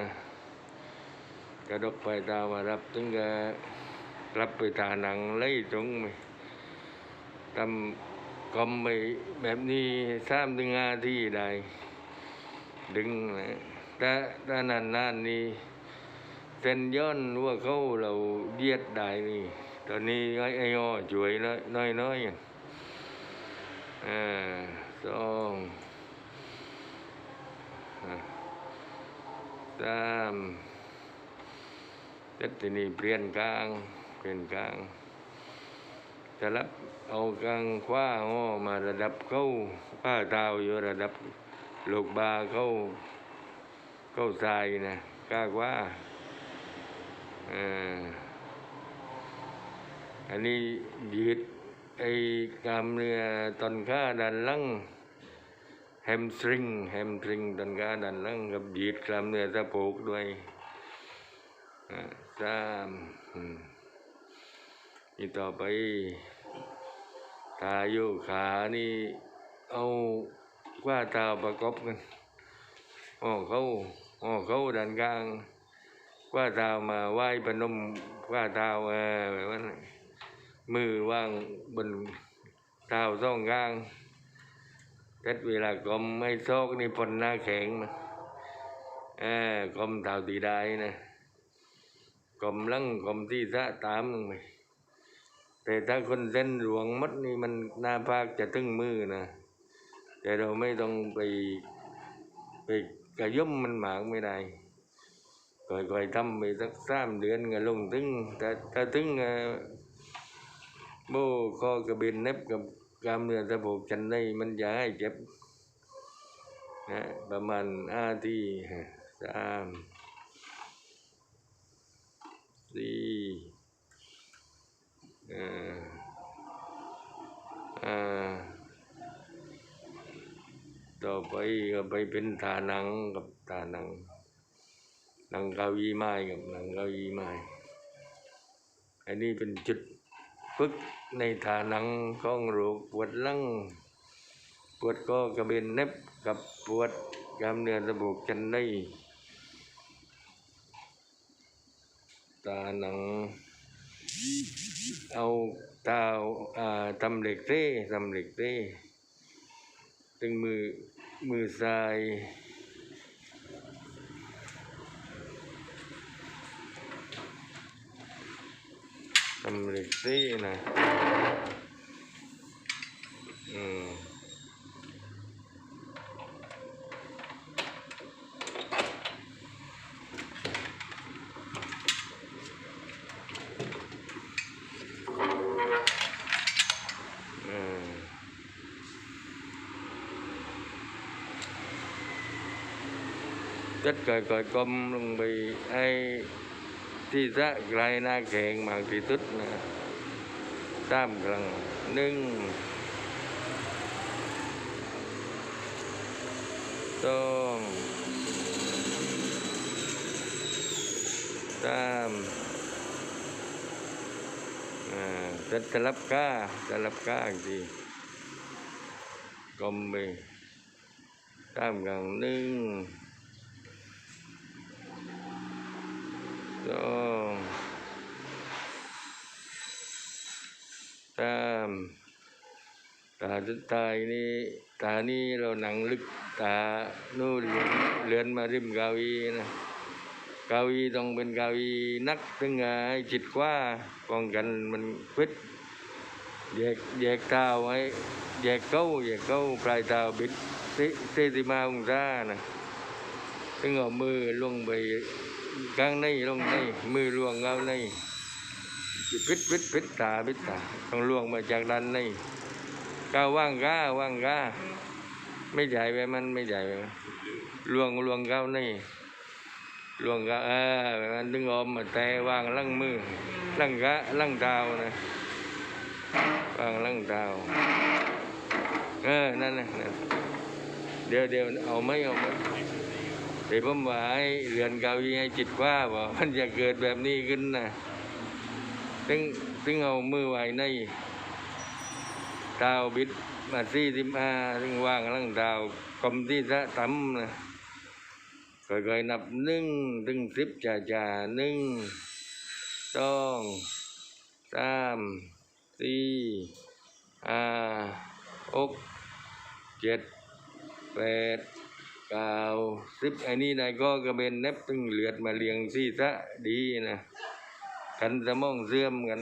นะกระดกไปตามารับถึงก็กลับไปทาหนังไล่ตรงไปทำกลมไปแบบนี้สามถึงห้าที่ได้ดึงนะถ้าถ้านานนานนี่เส้นย้อนว่าเขาเราเดียดได้นี่ ตอนนี้ไอ้ไอ้อ้อช่วยน้อยน้อยน้อยอ่าสองอ่า สามเจ็ดทีนี้เปลี่ยนกลางเปลี่ยนกลางจะรับเอากลางขว้าอ้อมาระดับเข้าป้าเท้าอยู่ระดับลูกบาเข้าเข้าทรายนะกล้ากว่าอันนี้ยืดไอ้กามเนื้อตอนข้าด้านลัง แฮมสตริงแฮมสตริงตอนขาด้านหลังกับยืดกล้ามเนื้อสะโพกด้วยสามนี่ต่อไปตาโยขานี่เอากว่าเท้าประกบกันอ๋อเขาอ๋อเขาดันกลางกว่าเท้ามาไหว้พนมกว่าเท้าเออแบบนั้นน่ะมือวางบนเท้าสองข้าง เท็ดเวลากลมไม่โซกนี่พนหน้าแข็งนะเออกลมเท้าตีได้นะกลมลังกลมที่สะตามลงไปแต่ถ้าคนเส้นหลวงมัดนี่มันหน้าภาคจะถึงมือนะแต่เราไม่ต้องไปไปกระย่มมันหมากไม่ได้ค่อยๆทำไปสักสามเดือนก็ลงถึงแต่ถ้าถึงโบคอกระเบนเน็บกับ กล้ามเนื้อสะโพกจันได้มันจะให้เจ็บนะประมาณห้าทีสามสี่อ่าอ่าต่อไปก็ไปเป็นทานังกับทานังหนังเกาหลีไม้กับหนังเกาหลีไม้อันนี้เป็นจุด ฝึกในทาหนังของโรคปวดลังปวดคอกระเบนเน็บกับปวดกล้ามเนื้อสะโพกจันได้ตาหนัง เอาตาอ่าทำเหล็กเต้ทำเหล็กเต้ตึงมือมือซ้าย ทำเล็กซี่นะอืมอืม chất cởi cởi công lưng bị ai ที่จะไกลนาแข่งมากที่สุดนะตามกลางหนึ่งสองสามอ่าจะสลับก้าสลับก้าอีกทีกลมไปตามกลางหนึ่ง สองสามตาสุดท้ายนี่ตานี่เราหนังลึกตานู่นเลือนมาริมกาอีนะกาอีต้องเป็นกาอีนักถึงไงจิตกว่าป้องกันมันฟิตแยกแยกเท้าไว้แยกเก้าแยกเก้าปลายเท้าบิดเตติมาองศานะถึงเอามือลงไป กลางในลงในมือลวงเอาในพิษพิษพิษตาพิษตาต้องลวงมาจากด้านในก้าวว่างก้าว่างก้าไม่ใหญ่ไปมันไม่ใหญ่ไปมันลวงลวงก้าในลวงก้าเออแบบนั้นดึงอมมาแต่วางลังมือลังกะลังเท้านะวางลังเท้าเออนั่นนะนั่นเดี๋ยวเดี๋ยวเอาไหมเอาไหม แต่ผมว่าให้เรือนเกาอีให้จิตว่าว่ามันจะเกิดแบบนี้ขึ้นนะถึงถึงเอามือไว้ในเท้าบิดมาซี่สิบห้าถึงว่างลังเท้ากลมที่สะตั้มนะค่อยๆนับหนึ่งถึงสิบจ่าจ่าหนึ่งสองสามสี่ห้าหกเจ็ดแปด ก้าสิบไอ้นี่นายก็กระเบนเน็บตึงเหลือดมาเลี้ยงซี่ซะดีนะกันสมองเสื่อมกัน